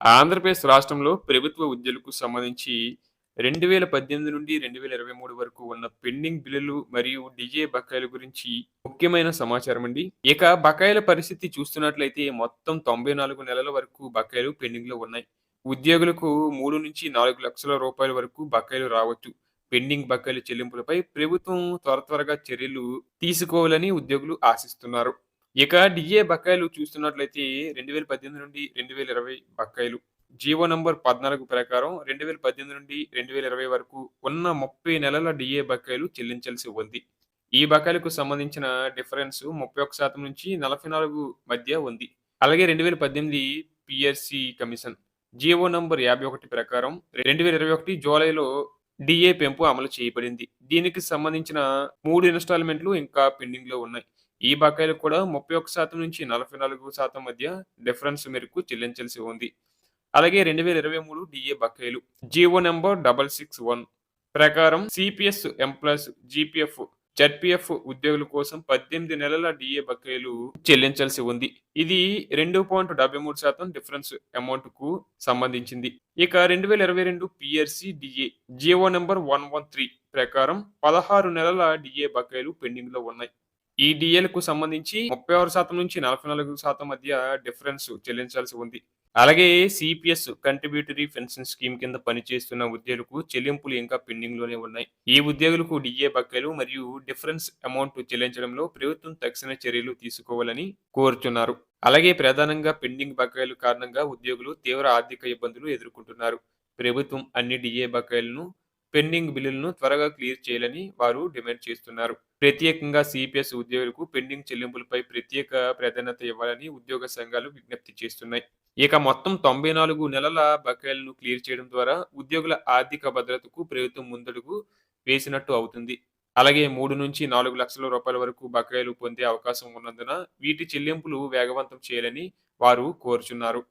ఆంధ్రప్రదేశ్ రాష్ట్రంలో ప్రభుత్వ ఉద్యోగులకు సంబంధించి 2018 నుండి 2023 వరకు ఉన్న పెండింగ్ బిల్లులు మరియు డిజే బకాయిల గురించి ముఖ్యమైన సమాచారం అండి. ఇక బకాయిల పరిస్థితి చూస్తున్నట్లయితే మొత్తం 94 నెలల వరకు బకాయిలు పెండింగ్‌లో ఉన్నాయి. ఉద్యోగులకు 3-4 లక్షల రూపాయల వరకు బకాయిలు రావచ్చు. పెండింగ్ బకాయిల చెల్లింపులపై ప్రభుత్వం త్వర త్వరగా చర్యలు తీసుకోవాలని ఉద్యోగులు ఆశిస్తున్నారు. ఇక డిఏ బకాయిలు చూస్తున్నట్లయితే రెండు వేల పద్దెనిమిది నుండి రెండు వేల ఇరవై బకాయిలు. జీవో నంబర్ పద్నాలుగు ప్రకారం రెండు వేల పద్దెనిమిది నుండి రెండు వేల ఇరవై వరకు ఉన్న ముప్పై నెలల డిఏ బకాయిలు చెల్లించాల్సి ఉంది. ఈ బకాయిలకు సంబంధించిన డిఫరెన్స్ ముప్పై ఒక శాతం నుంచి నలభై నాలుగు మధ్య ఉంది. అలాగే రెండు వేల పద్దెనిమిది పిఎస్సి కమిషన్ జీవో నంబర్ యాభై ఒకటి ప్రకారం రెండు వేల ఇరవై ఒకటి జూలైలో డిఏ పెంపు అమలు చేయబడింది. దీనికి సంబంధించిన మూడు ఇన్స్టాల్మెంట్లు ఇంకా పెండింగ్లో ఉన్నాయి. ఈ బకాయిలు కూడా 31% నుంచి 44% మధ్య డిఫరెన్స్ మేరకు చెల్లించాల్సి ఉంది. అలాగే 2023 డిఏ బకాయిలు జీవో నంబర్ 661 ప్రకారం సిపిఎస్ ఎంప్లాయీస్, జీపీఎఫ్, జెడ్పిఎఫ్ ఉద్యోగుల కోసం 18 నెలల డిఏ బకాయిలు చెల్లించాల్సి ఉంది. ఇది 2.73% డిఫరెన్స్ అమౌంట్‌కు సంబంధించింది. ఇక రెండు వేల ఇరవై రెండు PSC DA GO number one one three ప్రకారం 16 నెలల డిఏ బకాయిలు పెండింగ్‌లో ఉన్నాయి. ఈ డిఏలకు సంబంధించి 36% నుంచి 44% మధ్య డిఫరెన్స్ చెల్లించాల్సి ఉంది. అలాగే సిపిఎస్ కంట్రిబ్యూటరీ పెన్షన్ స్కీమ్ కింద పనిచేస్తున్న ఉద్యోగులకు చెల్లింపులు ఇంకా పెండింగ్లోనే ఉన్నాయి. ఈ ఉద్యోగులకు డిఏ బకాయిలు మరియు డిఫరెన్స్ అమౌంట్ చెల్లించడంలో ప్రభుత్వం తక్షణ చర్యలు తీసుకోవాలని కోరుతున్నారు అలాగే ప్రధానంగా పెండింగ్ బకాయిలు కారణంగా ఉద్యోగులు తీవ్ర ఆర్థిక ఇబ్బందులు ఎదుర్కొంటున్నారు. ప్రభుత్వం అన్ని డిఏ బకాయిలను, పెండింగ్ బిల్లులను త్వరగా క్లియర్ చేయాలని వారు డిమాండ్ చేస్తున్నారు. ప్రత్యేకంగా సిపిఎస్ ఉద్యోగులకు పెండింగ్ చెల్లింపులపై ప్రత్యేక ప్రాధాన్యత ఇవ్వాలని ఉద్యోగ సంఘాలు విజ్ఞప్తి చేస్తున్నాయి. ఇక మొత్తం 94 నెలల బకాయిలను క్లియర్ చేయడం ద్వారా ఉద్యోగుల ఆర్థిక భద్రతకు ప్రభుత్వం ముందడుగు వేసినట్టు అవుతుంది. అలాగే 3-4 లక్షల రూపాయల వరకు బకాయిలు పొందే అవకాశం ఉన్నందున వీటి చెల్లింపులు వేగవంతం చేయాలని వారు కోరుచున్నారు.